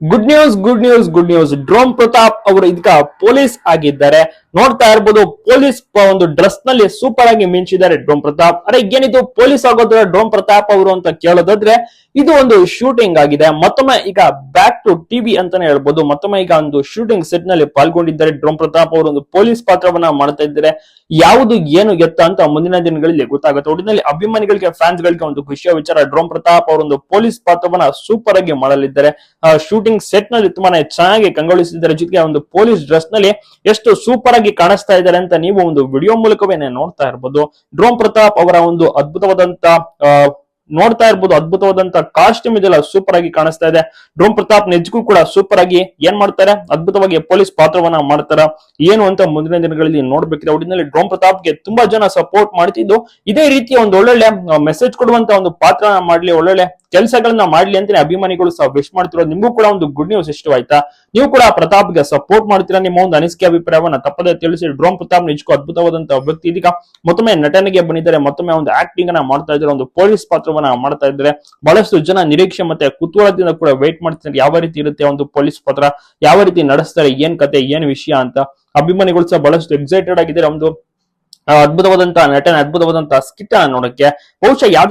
Good news good news good news drone Prathap ಅವರು ಇದೀಗ police ಆಗಿದ್ದಾರೆ. ನೋಡ್ತಾ ಇರ್ಬೋದು, ಪೊಲೀಸ್ ಒಂದು ಡ್ರೆಸ್ನಲ್ಲಿ ಸೂಪರ್ ಆಗಿ ಮಿಂಚಿದ್ದಾರೆ ಡ್ರೋಮ್ ಪ್ರತಾಪ್. ಅರೆ, ಏನಿದು? ಪೊಲೀಸ್ ಆಗೋದ್ರ ಡ್ರೋಮ್ ಪ್ರತಾಪ್ ಅವರು ಅಂತ ಕೇಳೋದಾದ್ರೆ, ಇದು ಒಂದು ಶೂಟಿಂಗ್ ಆಗಿದೆ. ಮತ್ತೊಮ್ಮೆ ಈಗ ಬ್ಯಾಕ್ ಟು ಟಿವಿ ಅಂತಾನೆ ಹೇಳ್ಬೋದು. ಮತ್ತೊಮ್ಮೆ ಈಗ ಒಂದು ಶೂಟಿಂಗ್ ಸೆಟ್ನಲ್ಲಿ ಪಾಲ್ಗೊಂಡಿದ್ದಾರೆ ಡ್ರೋಮ್ ಪ್ರತಾಪ್ ಅವರು. ಒಂದು ಪೊಲೀಸ್ ಪಾತ್ರವನ್ನ ಮಾಡ್ತಾ ಇದ್ದಾರೆ. ಯಾವುದು, ಏನು ಎತ್ತ ಅಂತ ಮುಂದಿನ ದಿನಗಳಲ್ಲಿ ಗೊತ್ತಾಗುತ್ತೆ. ಒಟ್ಟಿನಲ್ಲಿ ಅಭಿಮಾನಿಗಳಿಗೆ ಫ್ಯಾನ್ಸ್ ಗಳಿಗೆ ಒಂದು ಖುಷಿಯ ವಿಚಾರ. ಡ್ರೋಮ್ ಪ್ರತಾಪ್ ಅವರು ಒಂದು ಪೊಲೀಸ್ ಪಾತ್ರವನ್ನ ಸೂಪರ್ ಆಗಿ ಮಾಡಲಿದ್ದಾರೆ. ಶೂಟಿಂಗ್ ಸೆಟ್ನಲ್ಲಿ ತುಂಬಾನೇ ಚೆನ್ನಾಗಿ ಕಂಗೊಳಿಸಿದ್ದಾರೆ. ಜೊತೆಗೆ ಒಂದು ಪೊಲೀಸ್ ಡ್ರೆಸ್ನಲ್ಲಿ ಎಷ್ಟು ಸೂಪರ್ ಆಗಿ ಕಾಣಿಸ್ತಾ ಇದ್ದಾರೆ ಅಂತ ನೀವು ಒಂದು ವಿಡಿಯೋ ಮೂಲಕವೇ ನೋಡ್ತಾ ಇರ್ಬೋದು. ಡ್ರೋನ್ ಪ್ರತಾಪ್ ಅವರ ಒಂದು ಅದ್ಭುತವಾದಂತ ನೋಡ್ತಾ ಇರ್ಬೋದು ಅದ್ಭುತವಾದಂತ ಕಾಸ್ಟ್ಯೂಮ್ ಇದೆಲ್ಲ ಸೂಪರ್ ಆಗಿ ಕಾಣಿಸ್ತಾ ಇದೆ. ಡ್ರೋಮ್ ಪ್ರತಾಪ್ ನಿಜಕ್ಕೂ ಕೂಡ ಸೂಪರ್ ಆಗಿ ಏನ್ ಮಾಡ್ತಾರೆ? ಅದ್ಭುತವಾಗಿ ಪೊಲೀಸ್ ಪಾತ್ರವನ್ನ ಮಾಡ್ತಾರ. ಏನು ಅಂತ ಮುಂದಿನ ದಿನಗಳಲ್ಲಿ ನೋಡ್ಬೇಕಿದೆ. ಒಟ್ಟಿನಲ್ಲಿ ಡ್ರೋನ್ ಪ್ರತಾಪ್ಗೆ ತುಂಬಾ ಜನ ಸಪೋರ್ಟ್ ಮಾಡ್ತಿದ್ದು. ಇದೇ ರೀತಿಯ ಒಂದು ಒಳ್ಳೊಳ್ಳೆ ಮೆಸೇಜ್ ಕೊಡುವಂತ ಒಂದು ಪಾತ್ರ ಮಾಡ್ಲಿ, ಒಳ್ಳೊಳ್ಳೆ ಕೆಲಸಗಳನ್ನ ಮಾಡ್ಲಿ ಅಂತಾನೆ ಅಭಿಮಾನಿಗಳು ಸಹ ವಿಶ್ ಮಾಡ್ತಿರೋ ನಿಮಗೂ ಕೂಡ ಒಂದು ಗುಡ್ ನ್ಯೂಸ್ ಇಷ್ಟವಾಯ್ತಾ? ನೀವು ಕೂಡ ಪ್ರತಾಪ್ಗೆ ಸಪೋರ್ಟ್ ಮಾಡ್ತೀರಾ ನಿಮ್ಮ ಒಂದು ಅನಿಸಿಕೆ ಅಭಿಪ್ರಾಯವನ್ನ ತಪ್ಪದೆ ತಿಳಿಸಿ. ಡ್ರೋಮ್ ಪ್ರತಾಪ್ ನಿಜಕ್ಕೂ ಅದ್ಭುತವಾದಂತಹ ವ್ಯಕ್ತಿ ಇದೀಗ ಮತ್ತೊಮ್ಮೆ ನಟನೆಗೆ ಬಂದಿದ್ದಾರೆ. ಮತ್ತೊಮ್ಮೆ ಒಂದು ಆಕ್ಟಿಂಗ್ ಅನ್ನ ಮಾಡ್ತಾ ಇದ್ದಾರೆ. ಒಂದು ಪೊಲೀಸ್ ಪಾತ್ರವನ್ನ ಮಾಡ್ತಾ ಇದ್ರೆ ಬಹಳಷ್ಟು ಜನ ನಿರೀಕ್ಷೆ ಮತ್ತೆ ಕುತೂಹಲದಿಂದ ಕೂಡ ವೇಟ್ ಮಾಡ್ತಿದ್ದಾರೆ. ಯಾವ ರೀತಿ ಇರುತ್ತೆ ಒಂದು ಪೊಲೀಸ್ ಪತ್ರ? ಯಾವ ರೀತಿ ನಡೆಸ್ತಾರೆ? ಏನ್ ಕತೆ? ಏನ್ ವಿಷಯ ಅಂತ? ಅಭಿಮಾನಿಗಳು ಸಹ ಬಹಳಷ್ಟು ಎಕ್ಸೈಟೆಡ್ ಆಗಿದ್ದಾರೆ. ಒಂದು ಅದ್ಭುತವಾದಂತಹ ನಟನೆ, ಅದ್ಭುತವಾದಂತಹ ಸ್ಕಿಟ್ ನೋಡಕ್ಕೆ. ಬಹುಶಃ ಯಾವ್ದು